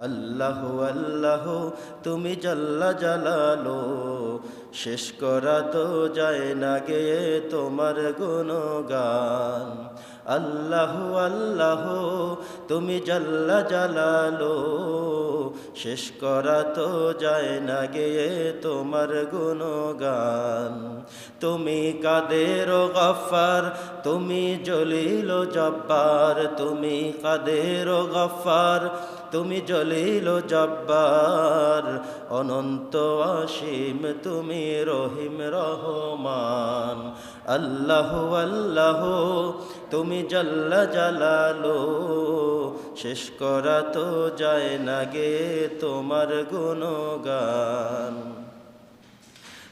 আল্লাহ আল্লাহ তুমি জাল্লা জালালো শেষ করা তো যায় না গে তোমার গুণগান। আল্লাহ আল্লাহ, তুমি জাল্লা জালালো, শেষ করা তো যায় না গে তোমার গুণগান। তুমি কাদের গফার, তুমি জলিল জব্বার, তুমি কাদের গফার, তুমি জলিল জব্বার, অনন্ত অসীম তুমি রহিম রহমান। আল্লাহ আল্লাহ তুমি জল্লা জালালো শেষ করা তো যায় না গে তোমার গুণগান।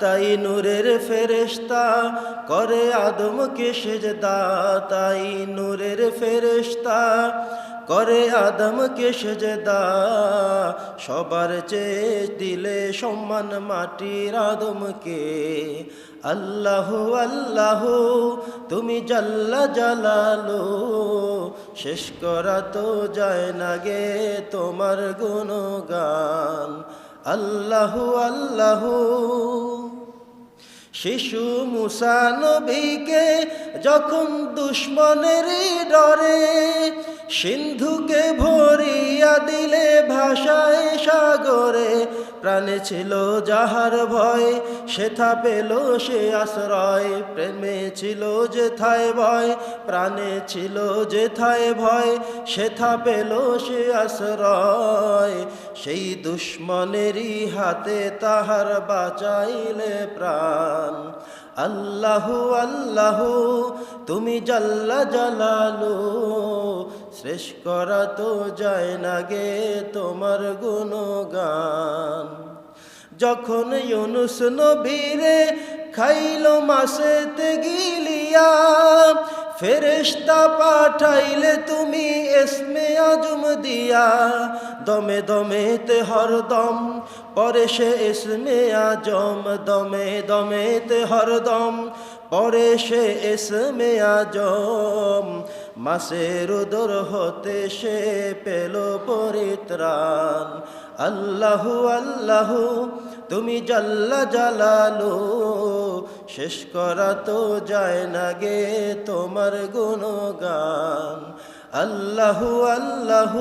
তাই নূরের ফেরেশতা করে আদমকে সেজদা, তাই নূরের ফেরেশতা করে আদমকে সেজদা। সবার চেয়ে দিলে সম্মান মাটির আদমকে। আল্লাহ আল্লাহ, তুমি জাল্লা জালালো, শেষ করা তো যায় না গে তোমার গুণগান। আল্লাহ আল্লাহ। শিশু মুসা নবীকে যখন দুশ্মনের ডরে সিন্ধুকে ভরিয়া দিলে ভাষায় সাগরে প্রাণে ছিল যাহার ভয় সেথা পেল সে আশ্রয়। প্রেমে ছিল যেথায় ভয়, প্রাণে ছিল যেথায় ভয় সেথা পেল সে আশ্রয়। সেই দুশ্মনেরই হাতে তাহার বাঁচাইলে প্রাণ। আল্লাহ আল্লাহ, তুমি জাল্লা জালালো শেষ করা তো যায় না গে তোমার গুণগান। যখন ইউনুস নবীরে খাইল মাসেতে গিলিয়া ফেরেশতা পাঠাইলে তুমি এসমে আজম দিয়া। দমে দমেতে হরদম পরে সে এসমে আজম। দমে দমেতে হরদম পরে সে এসমে আজম। মাসের উদর হতে সে পেল পরিত্রাণ। আল্লাহ আল্লাহ তুমি জল্লা জালালো শেষ করা তো যায় না গে তোমার গুণগান। আল্লাহ আল্লাহ।